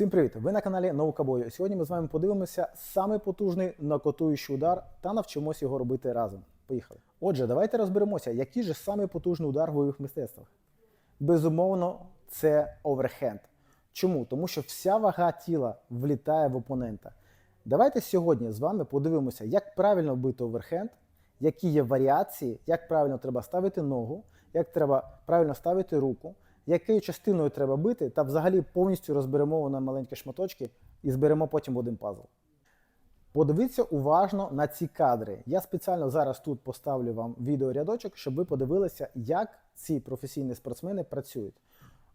Всім привіт! Ви на каналі Наука Бою. Сьогодні ми з вами подивимося самий потужний нокотуючий удар та навчимося його робити разом. Поїхали. Отже, давайте розберемося, який же самий потужний удар в бойових мистецтвах. Безумовно, це оверхенд. Чому? Тому що вся вага тіла влітає в опонента. Давайте сьогодні з вами подивимося, як правильно вбити оверхенд, які є варіації, як правильно треба ставити ногу, як треба правильно ставити руку, якою частиною треба бити, та взагалі повністю розберемо на маленькі шматочки і зберемо потім в один пазл. Подивіться уважно на ці кадри. Я спеціально зараз тут поставлю вам відеорядочок, щоб ви подивилися, як ці професійні спортсмени працюють.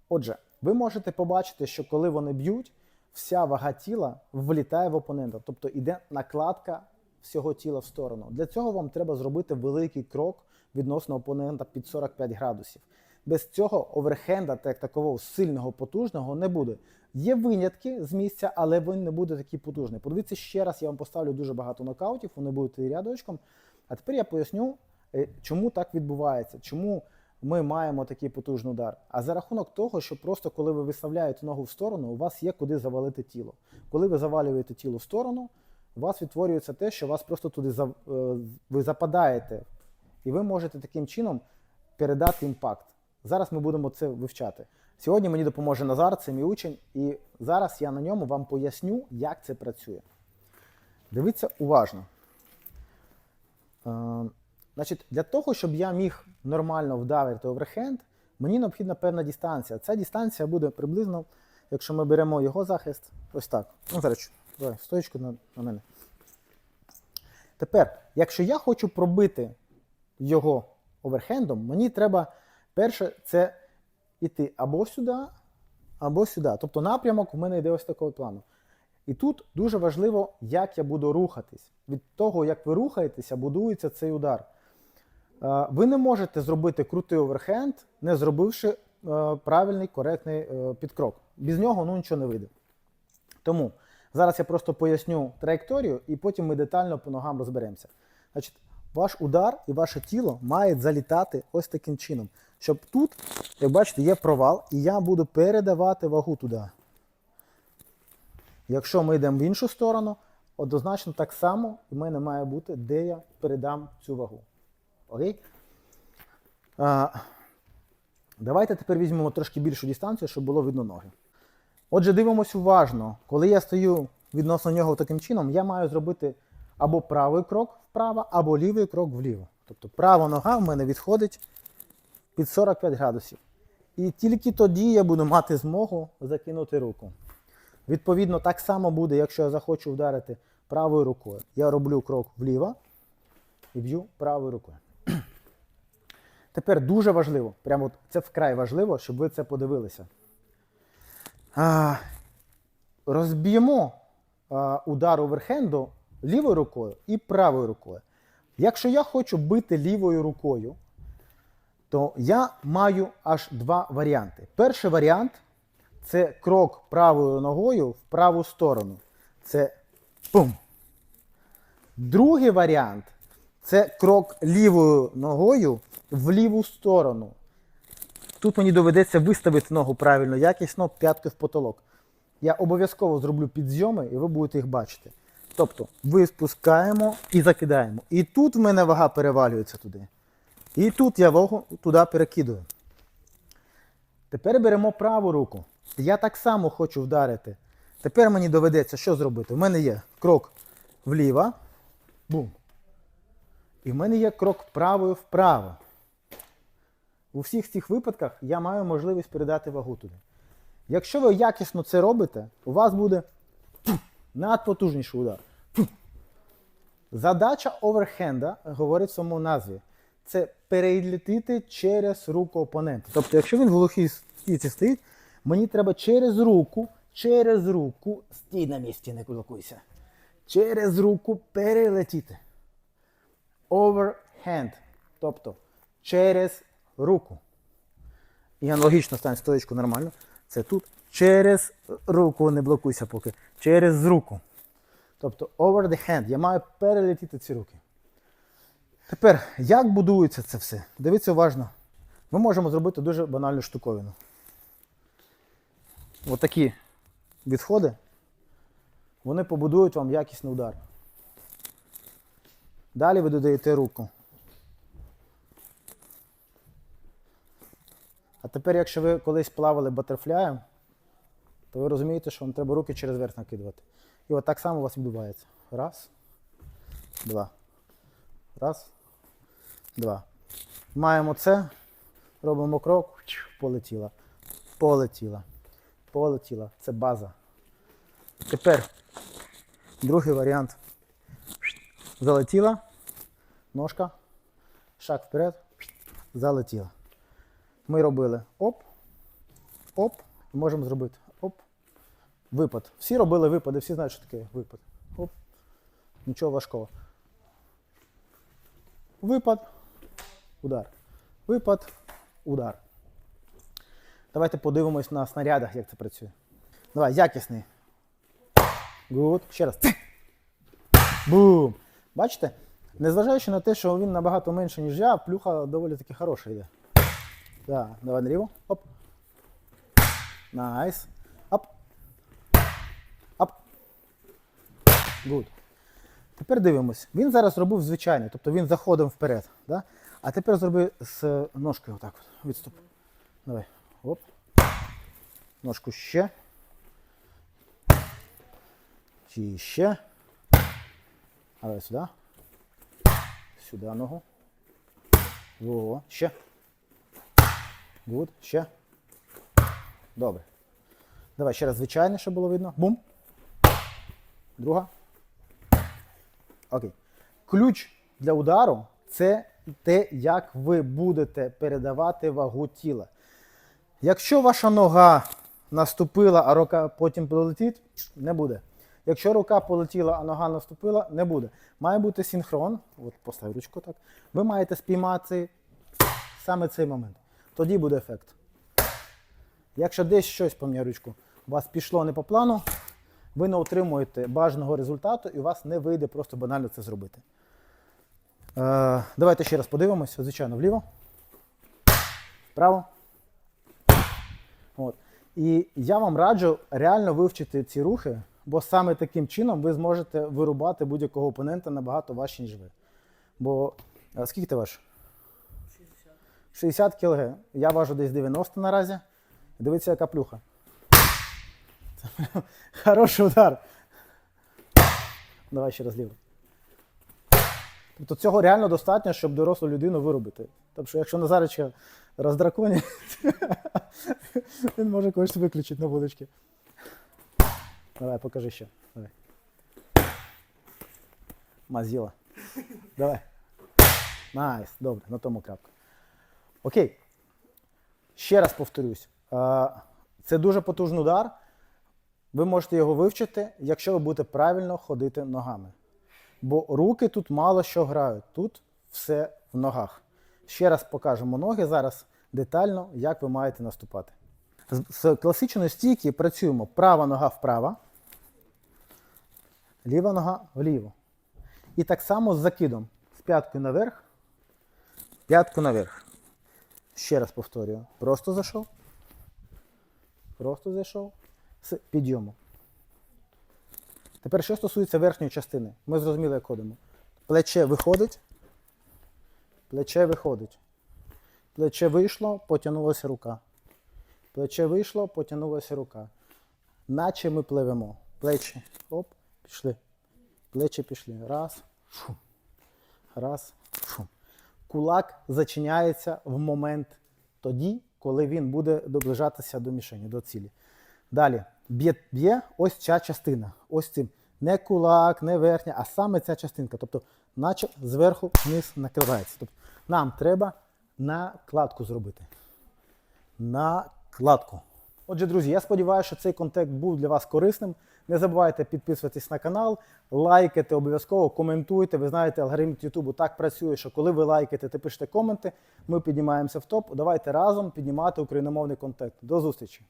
Отже, ви можете побачити, що коли вони б'ють, вся вага тіла влітає в опонента, тобто йде накладка всього тіла в сторону. Для цього вам треба зробити великий крок відносно опонента під 45 градусів. Без цього оверхенда, так як такого сильного, потужного, не буде. Є винятки з місця, але він не буде такий потужний. Подивіться ще раз, я вам поставлю дуже багато нокаутів, вони будуть рядочком. А тепер я поясню, е, чому так відбувається, чому ми маємо такий потужний удар. А за рахунок того, що просто коли ви виставляєте ногу в сторону, у вас є куди завалити тіло. Коли ви завалюєте тіло в сторону, у вас відтворюється те, що вас просто туди е, ви западаєте, і ви можете таким чином передати імпакт. Зараз ми будемо це вивчати. Сьогодні мені допоможе Назар, це мій учень, і зараз я на ньому вам поясню, як це працює. Дивіться уважно. Е, значить, для того, щоб я міг нормально вдавити оверхенд, мені необхідна певна дистанція. Ця дистанція буде приблизно, якщо ми беремо його захист, ось так. Ну, зараз, давай, стоечку на, на мене. Тепер, якщо я хочу пробити його оверхендом, мені треба перше це йти або сюди, або сюди. Тобто напрямок в мене йде ось такого плану. І тут дуже важливо, як я буду рухатись. Від того, як ви рухаєтеся, будується цей удар. Е, Ви не можете зробити крутий оверхенд, не зробивши е, правильний, коректний е, підкрок. Без нього ну, нічого не вийде. Тому зараз я просто поясню траєкторію, і потім ми детально по ногам розберемося. Значить, ваш удар і ваше тіло мають залітати ось таким чином, щоб тут, як бачите, є провал, і я буду передавати вагу туди. Якщо ми йдемо в іншу сторону, однозначно так само в мене має бути, де я передам цю вагу. Окей? А, давайте тепер візьмемо трошки більшу дистанцію, щоб було видно ноги. Отже, дивимось уважно. Коли я стою відносно нього таким чином, я маю зробити або правий крок вправо, або лівий крок вліво. Тобто права нога в мене відходить під 45 градусів. І тільки тоді я буду мати змогу закинути руку. Відповідно, так само буде, якщо я захочу вдарити правою рукою. Я роблю крок вліво і б'ю правою рукою. Тепер дуже важливо, прямо це вкрай важливо, щоб ви це подивилися. Розб'ємо удар оверхенду лівою рукою і правою рукою. Якщо я хочу бити лівою рукою, то я маю аж два варіанти. Перший варіант це крок правою ногою в праву сторону. Це пум. Другий варіант це крок лівою ногою в ліву сторону. Тут мені доведеться виставити ногу правильно, якісно, п'ятки в потолок. Я обов'язково зроблю підзйоми, і ви будете їх бачити. Тобто, ви спускаємо і закидаємо. І тут в мене вага перевалюється туди. І тут я вагу туди перекидую. Тепер беремо праву руку. Я так само хочу вдарити. Тепер мені доведеться що зробити? У мене є крок вліво. Бум. І в мене є крок правою вправо. У всіх цих випадках я маю можливість передати вагу туди. Якщо ви якісно це робите, у вас буде надпотужніший удар. Задача оверхенда говорить в своєму назві. Це перелетіти через руку опонента. Тобто, якщо він в глухій стійці стоїть, мені треба через руку, через руку, стій на місці, не кулакуйся. Через руку перелетіти. Overhand. Тобто через руку. І аналогічно стань стоечку нормально. Це тут. Через руку, не блокуйся поки. Через руку. Тобто over the hand. Я маю перелетіти ці руки. Тепер, як будується це все? Дивіться уважно. Ми можемо зробити дуже банальну штуковину. Отакі відходи, вони побудують вам якісний удар. Далі ви додаєте руку. А тепер, якщо ви колись плавали батерфляєм, то ви розумієте, що вам треба руки через верх накидувати. І от так само у вас відбувається. Раз, два. Раз, два. Маємо це, робимо крок, полетіла. Полетіла. Полетіла. Це база. Тепер другий варіант. Залетіла. Ножка. Шаг вперед. Залетіла. Ми робили оп, оп, можемо зробити оп. Випад. Всі робили випади, всі знають, що таке випад. Оп. Нічого важкого. Випад, удар. Випад, удар. Давайте подивимось на снарядах, як це працює. Давай, якісний. Гуд. Ще раз. Бум! Бачите? Незважаючи на те, що він набагато менше, ніж я, плюха доволі таки хороша йде. Так, давай наліво. Оп. Найс. Оп. Оп. Гуд. Тепер дивимось. Він зараз робив звичайний, тобто він заходив вперед. Да? А тепер зроби з ножкою отак от. Відступ. Давай. Оп. Ножку ще. І ще. Давай сюди. Сюди ногу. Во, ще. Гуд, ще. Добре. Давай ще раз звичайне, щоб було видно. Бум. Друга. Окей. Ключ для удару це те, як ви будете передавати вагу тіла. Якщо ваша нога наступила, а рука потім полетить, не буде. Якщо рука полетіла, а нога наступила, не буде. Має бути синхрон. От постав ручку так. Ви маєте спіймати саме цей момент. Тоді буде ефект. Якщо десь щось поміняє ручку, у вас пішло не по плану, ви не отримуєте бажаного результату і у вас не вийде просто банально це зробити. Е, давайте ще раз подивимося. Звичайно, вліво. Вправо. От. І я вам раджу реально вивчити ці рухи, бо саме таким чином ви зможете вирубати будь-якого опонента набагато важче, ніж ви. Бо е, скільки ти ваш? 60 кг. Я важу десь 90 наразі. Дивіться, яка плюха. Хороший удар. Давай ще раз ліво. Тобто цього реально достатньо, щоб дорослу людину виробити. Тобто, якщо Назарича роздраконять, він може когось виключити на вулички. Давай, покажи ще. Давай. Мазіла. Давай. Найс, добре, на тому крапка. Окей. Ще раз повторюсь. Це дуже потужний удар. Ви можете його вивчити, якщо ви будете правильно ходити ногами. Бо руки тут мало що грають. Тут все в ногах. Ще раз покажемо ноги зараз детально, як ви маєте наступати. З, класичної стійки працюємо права нога вправо, ліва нога вліво. І так само з закидом. З п'яткою наверх, п'ятку наверх. Ще раз повторюю. Просто зайшов. Просто зайшов. З підйому. Тепер, що стосується верхньої частини, ми зрозуміли, як ходимо. Плече виходить, плече виходить. Плече вийшло, потягнулася рука. Плече вийшло, потягнулася рука. Наче ми пливемо. Плечі. Оп, пішли. Плечі пішли. Раз. Фу. Раз. Фу. Кулак зачиняється в момент тоді, коли він буде доближатися до мішені, до цілі. Далі б'є б'є ось ця частина. Ось цим. Не кулак, не верхня, а саме ця частинка. Тобто, наче зверху вниз накривається. Тобто, нам треба накладку зробити. Накладку. Отже, друзі, я сподіваюся, що цей контент був для вас корисним. Не забувайте підписуватись на канал, лайкайте обов'язково, коментуйте. Ви знаєте, алгоритм Ютубу так працює, що коли ви лайкаєте та пишете коменти, ми піднімаємося в топ. Давайте разом піднімати україномовний контент. До зустрічі!